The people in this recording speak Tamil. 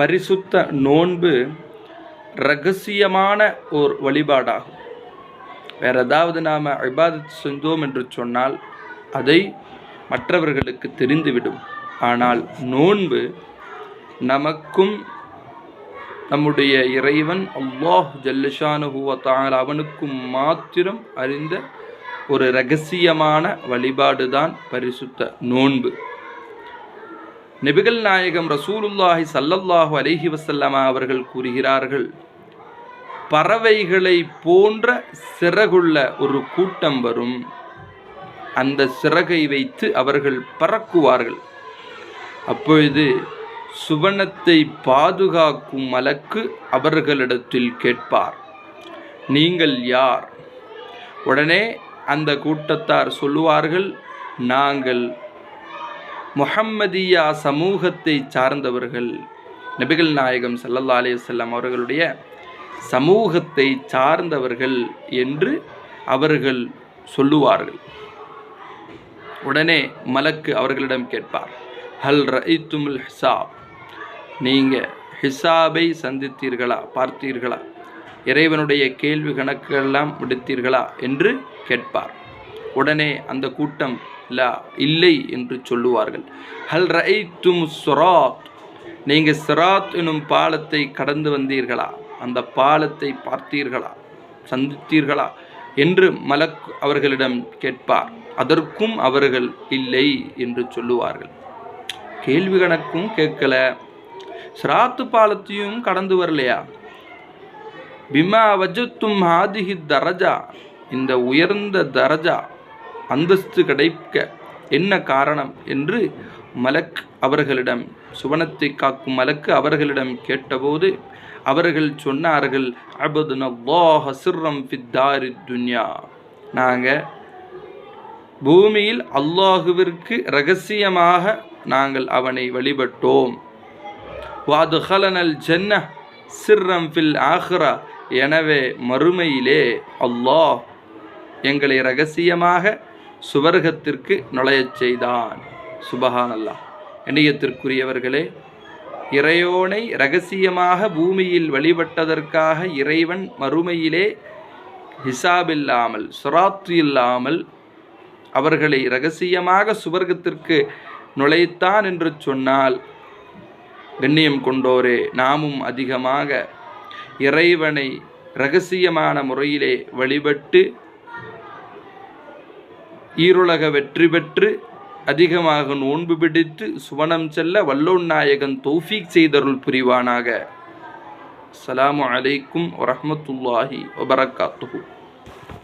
பரிசுத்த நோன்பு ரகசியமான ஓர் வழிபாடாகும். வேற ஏதாவது நாம் இபாதத் செஞ்சோம் என்று சொன்னால் அதை மற்றவர்களுக்கு தெரிந்துவிடும். ஆனால் நோன்பு நமக்கும் நம்முடைய இறைவன் அல்லாஹ் ஜல்லிஷானுகுவத்தால் அவனுக்கும் மாத்திரம் அறிந்த ஒரு ரகசியமான வழிபாடு தான் பரிசுத்த நோன்பு. நபிகள் நாயகம் ரசூலுல்லாஹி சல்லல்லாஹு அலஹி வசல்லமா அவர்கள் கூறுகிறார்கள் பறவைகளை போன்ற சிறகுள்ள ஒரு கூட்டம் வரும். அந்த சிறகை வைத்து அவர்கள் பறக்குவார்கள். அப்பொழுது சுவனத்தை பாதுகாக்கும் மலக்கு அவர்களிடத்தில் கேட்பார். நீங்கள் யார்? உடனே அந்த கூட்டத்தார் சொல்லுவார்கள் நாங்கள் முஹம்மதியா சமூகத்தை சார்ந்தவர்கள் நபிகள் நாயகம் சல்லல்லா அலையம் அவர்களுடைய சமூகத்தை சார்ந்தவர்கள் என்று அவர்கள் சொல்லுவார்கள். உடனே மலக்கு அவர்களிடம் கேட்பார் ஹல் ரயித்துமுல் ஹிசாப் நீங்கள் ஹிசாபை சந்தித்தீர்களா? பார்த்தீர்களா? இறைவனுடைய கேள்வி கணக்கெல்லாம் விடுத்தீர்களா? என்று கேட்பார். உடனே அந்த கூட்டம் லா இல்லை என்று சொல்லுவார்கள். ஹல் ரஐத்தும் சுராத் நீங்கள் சிராத் எனும் பாலத்தை கடந்து வந்தீர்களா? அந்த பாலத்தை பார்த்தீர்களா? சந்தித்தீர்களா? என்று மலக் அவர்களிடம் கேட்பார். அதற்கும் அவர்கள் இல்லை என்று சொல்லுவார்கள். கேள்வி கணக்கும் கேட்கல. சிராத்து பாலத்தையும் கடந்து வரலையா? பிமா வஜத்தும் ஹாதிஹி தரஜா. இந்த உயர்ந்த தரஜா. அந்தஸ்து கிடைக்க என்ன காரணம் என்று மலக் அவர்களிடம் சுவனத்தை காக்கும் மலக்கு அவர்களிடம் கேட்டபோது அவர்கள் சொன்னார்கள் அபதுனல்லாஹ சிர்ரம் ஃபித்தாரி துன்யா. நாங்கள் பூமியில் அல்லாஹுவிற்கு ரகசியமாக நாங்கள் அவனை வழிபட்டோம். வாது ஹலனல் ஜன்ன சிர்ரம் ஃபில் ஆஹ்ரா. எனவே மறுமையிலே அல்லாஹ் எங்களை ரகசியமாக சுவர்க்கத்திற்கு நுழையச் செய்தான். சுபஹான் அல்லாஹ் இணையத்திற்குரியவர்களே இறையோனை ரகசியமாக பூமியில் வழிபட்டதற்காக இறைவன் மறுமையிலே ஹிசாபில்லாமல் சுராத்து இல்லாமல் அவர்களை ரகசியமாக சுவர்க்கத்திற்கு நுழைத்தான் என்று சொன்னால் கண்ணியம் கொண்டோரே நாமும் அதிகமாக இறைவனை ரகசியமான முறையிலே வழிபட்டு ஈருலக வெற்றி பெற்று அதிகமாக நோன்பு பிடித்து சுவனம் செல்ல வல்லோன் நாயகன் தௌஃபீக் செய்தருள் புரிவானாக. அஸ்ஸலாமு அலைக்கும் வரமத்துல்லாஹி வபரகாத்துஹு.